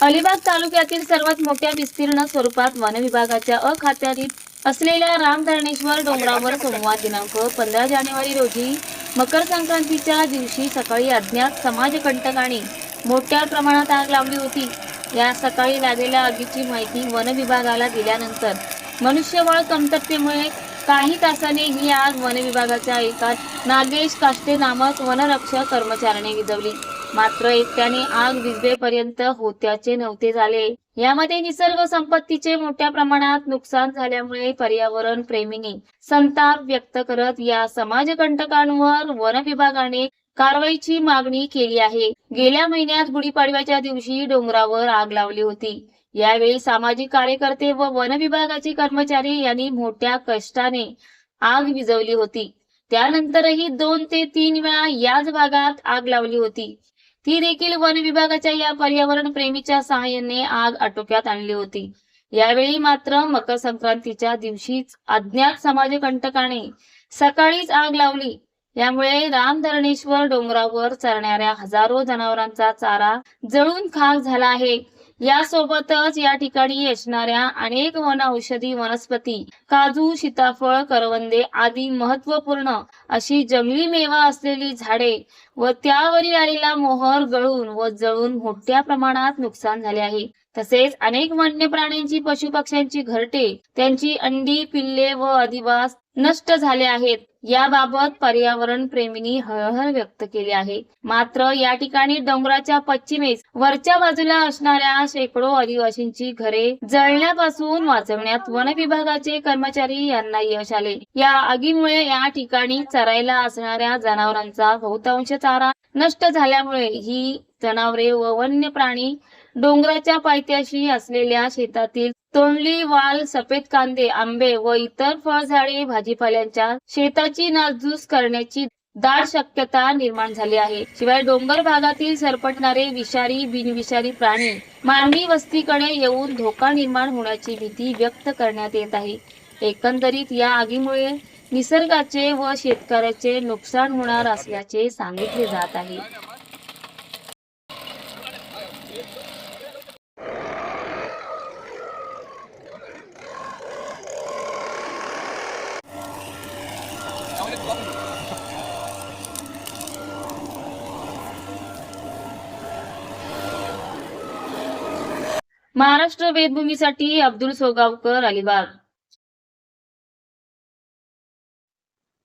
अलिबाग तालुक्यातील सर्वात मोठ्या विस्तीर्ण स्वरूपात वन विभागाच्या अखात्यारीत असलेल्या रामधरणेश्वर डोंगरावर सोमवार दिनांक पंधरा जानेवारी रोजी मकर संक्रांतीच्या दिवशी सकाळी अज्ञात समाजकंटकांनी मोठ्या प्रमाणात आग लावली होती. या सकाळी लागलेल्या आगीची माहिती वन विभागाला दिल्यानंतर मनुष्यबळ कमतरतेमुळे काही तासांनी ही आग वन विभागाच्या एका नागेश काष्टे नामक वनरक्षक कर्मचाऱ्याने विझवली. मात्र एकट्याने आग विजवेपर्यंत होत्याचे नव्हते झाले. यामध्ये निसर्ग संपत्तीचे मोठ्या प्रमाणात नुकसान झाल्यामुळे पर्यावरण प्रेमींनी संताप व्यक्त करत या समाजकंटकांवर वन विभागाने कारवाईची मागणी केली आहे. गेल्या महिन्यात गुढीपाडव्याच्या दिवशी डोंगरावर आग लावली होती. यावेळी सामाजिक कार्यकर्ते व वन विभागाचे कर्मचारी यांनी मोठ्या कष्टाने आग विझवली होती. त्यानंतरही दोन ते तीन वेळा याच भागात आग लावली होती. ती देखील वन विभागाच्या या पर्यावरण प्रेमीच्या सहाय्याने आग आटोक्यात आणली होती. यावेळी मात्र मकर संक्रांतीच्या दिवशीच अज्ञात समाजकंटकाने सकाळीच आग लावली. यामुळे रामधरणेश्वर डोंगरावर चरणाऱ्या हजारो जनावरांचा चारा जळून खाक झाला आहे. यासोबतच या ठिकाणी असणाऱ्या अनेक वन औषधी वनस्पती काजू सीताफळ करवंदे आदी महत्त्वपूर्ण अशी जंगली मेवा असलेली झाडे व त्यावरील आलेला मोहर गळून व जळून मोठ्या प्रमाणात नुकसान झाले आहे. तसेच अनेक वन्य प्राण्यांची पशुपक्ष्यांची घरटे त्यांची अंडी पिल्ले व अधिवास नष्ट झाले आहेत. याबाबत पर्यावरण प्रेमींनी हळहळ व्यक्त केली आहे. मात्र या ठिकाणी डोंगराच्या पश्चिमेस वरच्या बाजूला असणाऱ्या शेकडो आदिवासींची घरे जळण्यापासून वाचवण्यात वन विभागाचे कर्मचारी यांना यश आले. या आगीमुळे या ठिकाणी चरायला असणाऱ्या जनावरांचा बहुतांश चारा नष्ट झाल्यामुळे ही जनावरे व वन्य प्राणी डोंगराच्या पायथ्याशी असलेल्या शेतातील तोंडली वाल सफेद कांदे आंबे व इतर फळझाडे भाजीपाल्यांच्या शेताची नासधूस करण्याची दाट शक्यता निर्माण झाली आहे. शिवाय डोंगर भागातील सरपटणारे विषारी बिनविषारी प्राणी मानवी वस्तीकडे येऊन धोका निर्माण होण्याची भीती व्यक्त करण्यात येत आहे. एकंदरीत या आगीमुळे निसर्गाचे व शेतकऱ्याचे नुकसान होणार असल्याचे सांगितले जात आहे. महाराष्ट्र वेदभूमीसाठी अब्दुल सोगावकर अलिबाग.